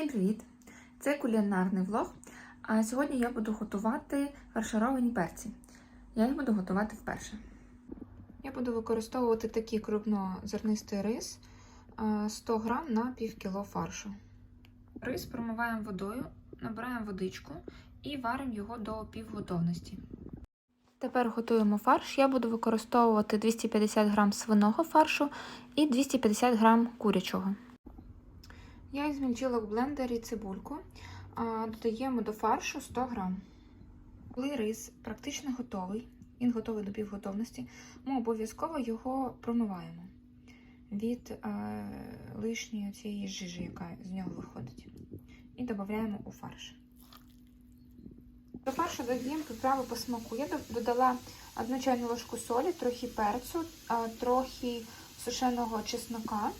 Всім привіт! Це кулінарний влог. А сьогодні я буду готувати фаршировані перці. Я їх буду готувати вперше. Я буду використовувати такий крупнозернистий рис 100 грам на пів кіло фаршу. Рис промиваємо водою, набираємо водичку і варимо його до півготовності. Тепер готуємо фарш. Я буду використовувати 250 грам свиного фаршу і 250 грам курячого. Я змільчила в блендері цибульку, додаємо до фаршу 100 грам. Коли рис практично готовий, він готовий до півготовності, ми обов'язково його промиваємо від е, лишньої цієї жижі, яка з нього виходить. І додаємо у фарш. До фаршу додаємо приправи по смаку. Я додала одну чайну ложку солі, трохи перцю, трохи сушеного чеснока,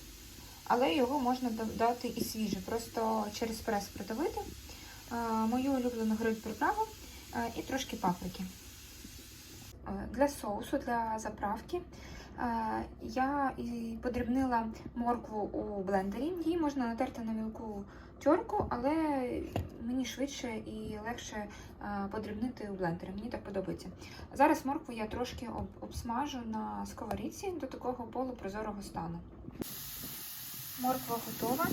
але його можна додати і свіже, просто через прес придавити. Мою улюблену гриль приправу і трошки паприки. Для соусу, для заправки я подрібнила моркву у блендері. Її можна натерти на мілку тьорку, але мені швидше і легше подрібнити у блендері. Мені так подобається. Зараз моркву я трошки обсмажу на сковорідці до такого полупрозорого стану. Морква готова.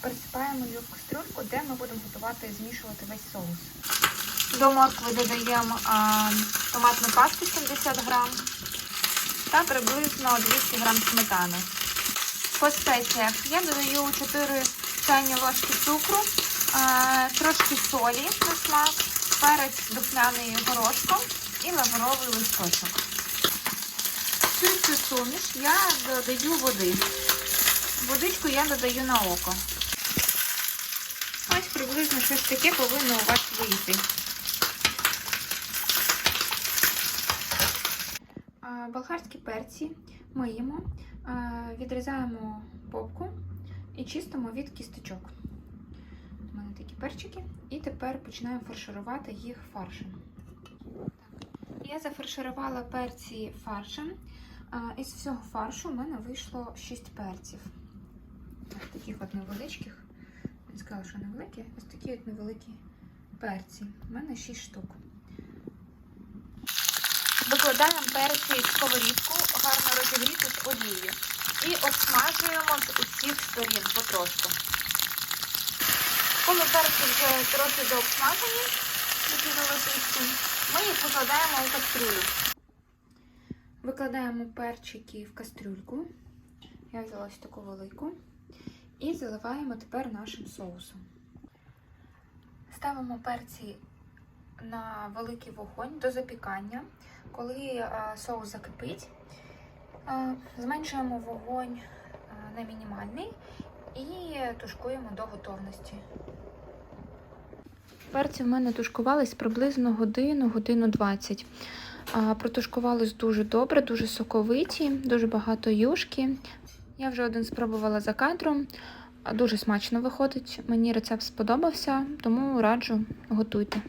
Пересипаємо її в кастрюльку, де ми будемо готувати і змішувати весь соус. До моркви додаємо томатну пасту 70 грам та приблизно 200 грам сметани. По спеціях я додаю 4 чайні ложки цукру, трошки солі на смак, перець духмяний горошком і лавровий листочок. Всю цю суміш я додаю води. Водичку я додаю на око. Ось приблизно щось таке повинно у вас вийти. Болгарські перці миємо, відрізаємо попку і чистимо від кісточок. У мене такі перчики. І тепер починаємо фарширувати їх фаршем. Я зафарширувала перці фаршем. Із всього фаршу в мене вийшло 6 перців. Ось таких от невеличких. Він сказав, що невеликі, ось такі от невеликі перці. У мене 6 штук. Викладаємо перці в сковорідку, гарно розігріти з олією. І обсмажуємо з усіх сторін потрошку. Коли перці вже трохи дообсмажені, такі золотисті, ми їх викладаємо у кастрюлю. Викладаємо перчики в кастрюльку. Я взяла ось таку велику. І заливаємо тепер нашим соусом. Ставимо перці на великий вогонь до запікання. Коли соус закипить, зменшуємо вогонь на мінімальний і тушкуємо до готовності. Перці в мене тушкувались приблизно годину, годину 20. Протушкувались дуже добре, дуже соковиті, дуже багато юшки. Я вже один спробувала за кадром. Дуже смачно виходить. Мені рецепт сподобався, тому раджу готуйте.